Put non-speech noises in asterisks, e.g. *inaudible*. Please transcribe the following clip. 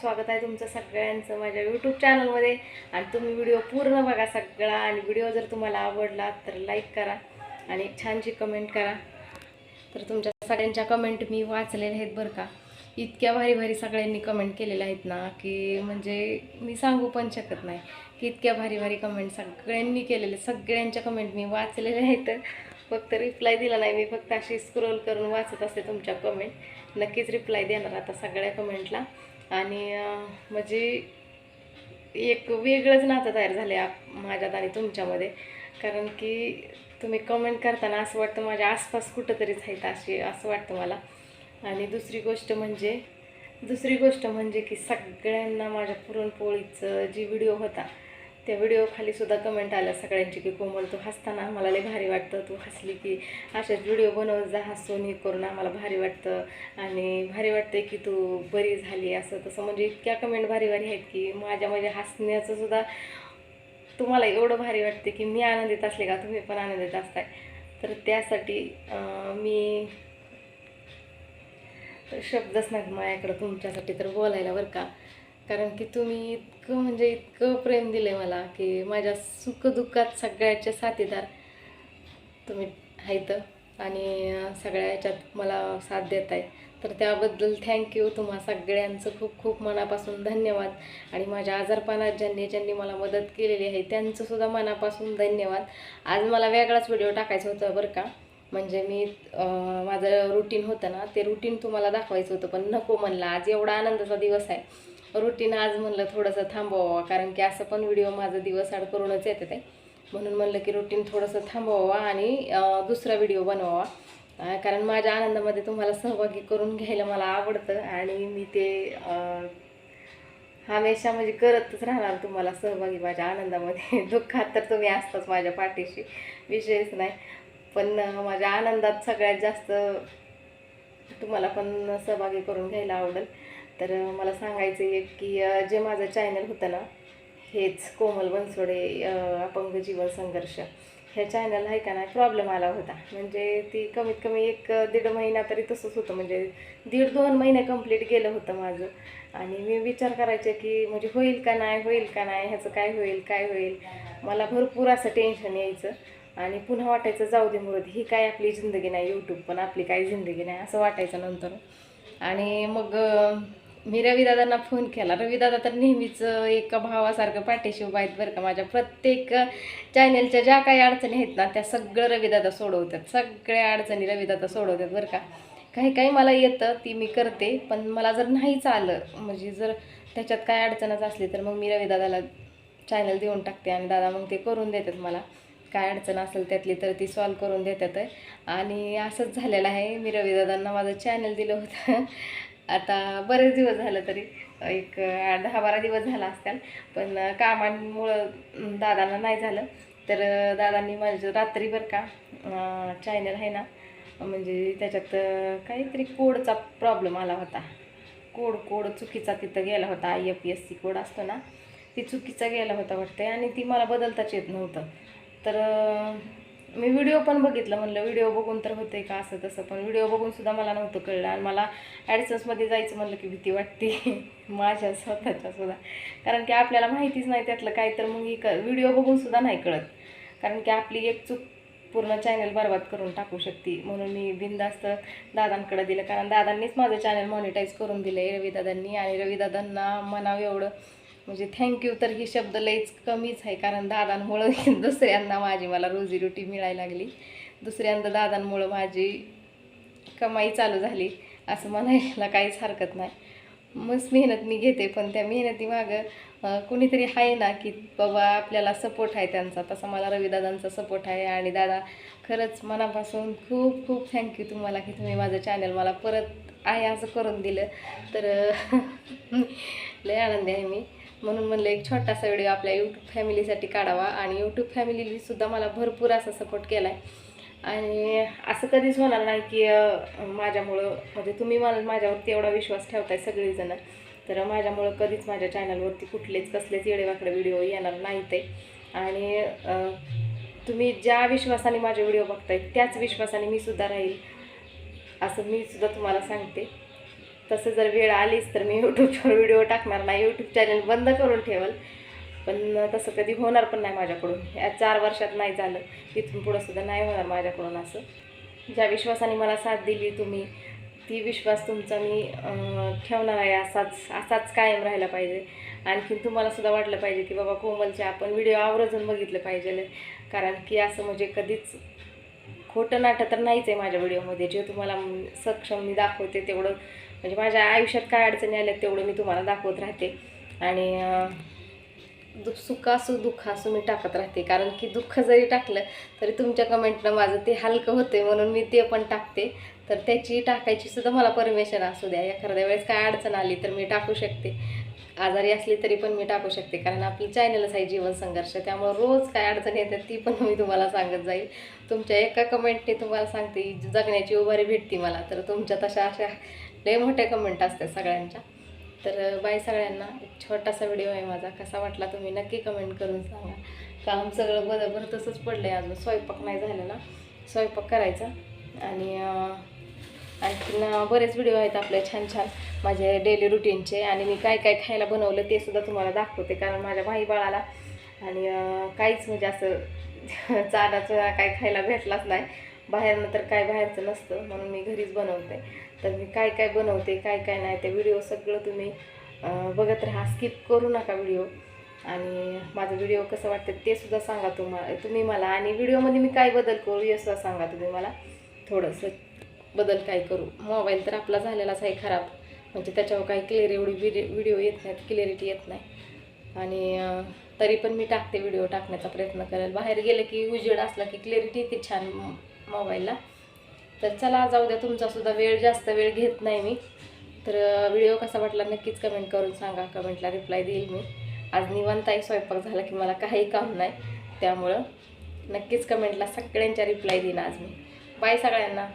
स्वागत आहे तुमचं सगळ्यांचं माझ्या यूट्यूब चॅनलमध्ये आणि तुम्ही व्हिडिओ पूर्ण बघा सगळा. आणि व्हिडिओ जर तुम्हाला आवडला तर लाईक करा आणि एक छानशी कमेंट करा. तर तुमच्या सगळ्यांच्या कमेंट मी वाचलेल्या आहेत बरं का. इतक्या भारी भारी सगळ्यांनी कमेंट केलेल्या आहेत ना की म्हणजे मी सांगू पण शकत नाही. की इतक्या भारी भारी कमेंट सगळ्यांनी केलेले सगळ्यांच्या कमेंट मी वाचलेल्या आहेत. फक्त रिप्लाय दिला नाही मी फक्त अशी स्क्रोल करून वाचत असते तुमच्या कमेंट नक्कीच रिप्लाय देणार आता सगळ्या कमेंटला आणि म्हणजे एक वेगळंच नातं तयार झालं आहे माझ्यात आणि तुमच्यामध्ये. कारण की तुम्ही कमेंट करताना असं वाटतं माझ्या आसपास कुठंतरीच आहेत अशी असं वाटतं मला. आणि दुसरी गोष्ट म्हणजे दुसरी गोष्ट म्हणजे की सगळ्यांना माझ्या पुरणपोळीचं जी व्हिडिओ होता त्या व्हिडिओ कमेंट आल्या सगळ्यांची की कोमल तू हसताना आम्हाला लय भारी वाटतं. तू हसली की असेच व्हिडिओ बनवत जा हसून हे करून आम्हाला भारी वाटतं. आणि भारी वाटते की तू बरी झाली असं तसं म्हणजे इतक्या कमेंट भारी भारी आहेत की माझ्या म्हणजे हसण्याचं सुद्धा तुम्हाला एवढं भारी वाटते की मी आनंदित असले का तुम्ही पण आनंदित असताय. तर त्यासाठी मी शब्दच नाही माझ्याकडं तुमच्यासाठी तर बोलायला बरं का? कारण की तुम्ही इतकं म्हणजे इतकं प्रेम दिलं मला की माझ्या सुखदुःखात सगळ्याचे साथीदार तुम्ही आहेत. आणि सगळ्या याच्यात मला साथ देत आहे तर त्याबद्दल थँक्यू तुम्हा सगळ्यांचं खूप खूप मनापासून धन्यवाद. आणि माझ्या आजारपणात ज्यांनी ज्यांनी मला मदत केलेली आहे त्यांचंसुद्धा मनापासून धन्यवाद. आज मला वेगळाच व्हिडिओ टाकायचा होता बरं का. म्हणजे मी माझं रुटीन होतं ना ते रुटीन तुम्हाला दाखवायचं होतं पण नको म्हणलं. आज एवढा आनंदाचा दिवस आहे. रुटीन आज म्हणलं थोडंसं थांबवावा कारण की असं पण व्हिडिओ माझा दिवस आड करूनच येते ते. म्हणून म्हणलं की रुटीन थोडंसं थांबवावा आणि दुसरा व्हिडिओ बनवावा. कारण माझ्या आनंदामध्ये तुम्हाला सहभागी करून घ्यायला मला आवडतं आणि मी ते हमेशा म्हणजे करतच राहणार तुम्हाला सहभागी माझ्या आनंदामध्ये. *laughs* दुःखात तर तुम्ही असताच माझ्या पाठीशी विषयच नाही. पण माझ्या आनंदात सगळ्यात जास्त तुम्हाला पण सहभागी करून घ्यायला आवडेल. तर मला सांगायचं आहे की जे माझं चॅनल होतं ना हेच कोमल बनसोडे अपंग जीवन संघर्ष. ह्या चॅनल आहे का नाही प्रॉब्लेम आला होता. म्हणजे ती कमीत कमी एक दीड महिना तरी तसंच होतं. म्हणजे दीड दोन महिने कंप्लीट गेलं होतं माझं. आणि मी विचार करायचे की म्हणजे होईल का नाही होईल का नाही ह्याचं काय होईल काय होईल? मला भरपूर असं टेन्शन यायचं. आणि पुन्हा वाटायचं जाऊ दे मुरत ही काय आपली जिंदगी नाही यूट्यूब पण आपली काय जिंदगी नाही असं वाटायचं नंतर. आणि मग मी रवीदादांना फोन केला. रवीदादा तर नेहमीच एका भावासारखं पाठीशी उभा आहेत बरं का. माझ्या प्रत्येक चॅनलच्या ज्या काही अडचणी आहेत ना त्या सगळं रवीदादा सोडवतात. सगळ्या अडचणी रवीदादा सोडवतात बरं का. काही काही मला येतं ती मी करते पण मला जर नाहीच आलं म्हणजे जर त्याच्यात काय अडचणच असली तर मग मी रवीदादाला चॅनल देऊन टाकते आणि दादा मग ते करून देतात मला. काय अडचण असेल त्यातली तर ती सॉल्व करून देतात. आहे आणि असंच झालेलं आहे. मी रविदादांना माझं चॅनल दिलं होतं. *laughs* आता बरेच दिवस झालं तरी एक दहा बारा दिवस झाला असत्याल पण कामांमुळं दादांना नाही झालं. तर दादांनी माझं रात्री बरं का चॅनल आहे ना म्हणजे त्याच्यात काहीतरी कोडचा प्रॉब्लेम आला होता. कोड कोड चुकीचा तिथं गेला होता. I F S C code असतो ना ती चुकीचा गेला होता वाटते आणि ती मला बदलताच येत नव्हतं. तर मी व्हिडिओ पण बघितलं. म्हणलं व्हिडिओ बघून तर होते का असं तसं? पण व्हिडिओ बघूनसुद्धा मला नव्हतं कळलं आणि मला ॲडसन्समध्ये जायचं म्हणलं की भीती वाटते. *laughs* माझ्या स्वतःच्या सुद्धा. कारण की आपल्याला माहितीच नाही त्यातलं काय तर मग ही क व्हिडिओ बघूनसुद्धा नाही कळत. कारण की आपली एक चूक पूर्ण चॅनल बरबाद करून टाकू शकते. म्हणून मी बिंदास्त दादांकडे दिलं. कारण दादांनीच माझं चॅनल मॉनिटाईज करून दिलं आहे रविदादांनी आणि रविदादांना म्हणावं एवढं. म्हणजे थँक्यू तर ही शब्द लईच कमीच आहे कारण दादांमुळं *laughs* दुसऱ्यांदा माझी मला रोजीरोटी मिळायला लागली. दुसऱ्यांदा दादांमुळं माझी कमाई चालू झाली असं म्हणायला काहीच हरकत नाही. मस्त मेहनत मी घेते पण त्या मेहनतीमागं अं, कुणीतरी आहे ना की बाबा आपल्याला सपोर्ट आहे त्यांचा. तसा मला रविदादांचा सपोर्ट आहे आणि दादा खरंच मनापासून खूप खूप थँक्यू तुम्हाला की तुम्ही माझं चॅनल मला परत आहे असं करून दिलं. तर *laughs* लय आनंदी आहे मी. म्हणून म्हणलं एक छोटासा व्हिडिओ आपल्या यूट्यूब फॅमिलीसाठी काढावा. आणि यूट्यूब फॅमिलीसुद्धा मला भरपूर असा सपोर्ट केला आहे आणि असं कधीच होणार नाही की माझ्यामुळं म्हणजे तुम्ही मला माझ्यावरती एवढा विश्वास ठेवताय सगळीजणं. तर माझ्यामुळं कधीच माझ्या चॅनलवरती कुठलेच कसलेच येडेवाकडे व्हिडिओ येणार नाही ते. आणि तुम्ही ज्या विश्वासाने माझे व्हिडिओ बघताय त्याच विश्वासाने मी सुद्धा राहील असं मी सुद्धा तुम्हाला सांगते. तसं जर वेळ आलीच तर मी यूट्यूबवर व्हिडिओ टाकणार नाही. यूट्यूब चॅनल बंद करून ठेवल. पण तसं कधी होणार पण नाही माझ्याकडून. या चार वर्षात नाही झालं. इथून पुढं सुद्धा नाही होणार माझ्याकडून असं. ज्या विश्वासाने मला साथ दिली तुम्ही ती विश्वास तुमचा मी ठेवणार आहे असाच असाच कायम राहायला पाहिजे. आणखीन तुम्हालासुद्धा वाटलं पाहिजे की बाबा कोमलचे आपण व्हिडिओ आवर्जून बघितलं पाहिजे कारण की असं म्हणजे कधीच खोटं नाटं तर नाहीच आहे माझ्या व्हिडिओमध्ये जे तुम्हाला सक्षम मी दाखवते तेवढं म्हणजे माझ्या आयुष्यात काय अडचणी आल्या तेवढं मी तुम्हाला दाखवत राहते. आणि दुःख सुख असो दुःख असो मी टाकत राहते. कारण की दुःख जरी टाकलं तरी तुमच्या कमेंटनं माझं ते हलकं होते म्हणून मी ते पण टाकते. तर त्याची टाकायची सुद्धा मला परमिशन असू द्या. एखाद्या वेळेस काय अडचण आली तर मी टाकू शकते. आजारी असली तरी पण मी टाकू शकते. कारण आपली चॅनलच आहे जीवन संघर्ष. त्यामुळे रोज काय अडचण येतात ती पण मी तुम्हाला सांगत जाईल. तुमच्या एका कमेंटने तुम्हाला सांगते जगण्याची उभारी भेटते मला. तर तुमच्या तशा अशा लय मोठ्या कमेंट असतात सगळ्यांच्या. तर बाय सगळ्यांना एक छोटासा व्हिडिओ आहे माझा. कसा वाटला तुम्ही नक्की कमेंट करून सांगा. काम सगळं बरोबर तसंच पडलं आहे अजून. स्वयंपाक नाही झालेला. स्वयंपाक करायचा. आणि आणखीन बरेच व्हिडिओ आहेत आपले छान छान. माझे डेली रुटीनचे आणि मी काय काय खायला बनवलं ते सुद्धा तुम्हाला दाखवते. कारण माझ्या भाई बाळाला आणि काहीच म्हणजे असं *laughs* चाराचं काय खायला भेटलाच नाही. बाहेरनं तर काय बाहेरचं नसतं. म्हणून मी घरीच बनवते. तर मी काय काय बनवते काय काय नाही ते व्हिडिओ सगळं तुम्ही बघत राहा. स्किप करू नका व्हिडिओ आणि माझं व्हिडिओ कसं वाटतं ते सुद्धा सांगा तुम्हाला तुम्ही मला. आणि व्हिडिओमध्ये मी काय बदल करू हे सुद्धा सांगा तुम्ही मला. थोडंसं बदल काय करू. मोबाईल तर आपला झालेलाच आहे खराब. म्हणजे त्याच्यावर काही क्लिअर एवढी व्हिडिओ व्हिडिओ येत नाहीत क्लिअरिटी येत नाही. आणि तरी पण मी टाकते व्हिडिओ टाकण्याचा प्रयत्न करेल. बाहेर गेलं की उजेड असला की क्लिअरिटी येते छान मोबाईलला तर चला जाऊ द्या तुमचासुद्धा वेळ जास्त वेळ घेत नाही मी. तर व्हिडिओ कसा वाटला नक्कीच कमेंट करून सांगा. कमेंटला रिप्लाय देईल मी. आज निवांताही स्वयंपाक झाला की मला काही काम नाही. त्यामुळं नक्कीच कमेंटला सगळ्यांच्या रिप्लाय देईन आज मी. बाय सगळ्यांना.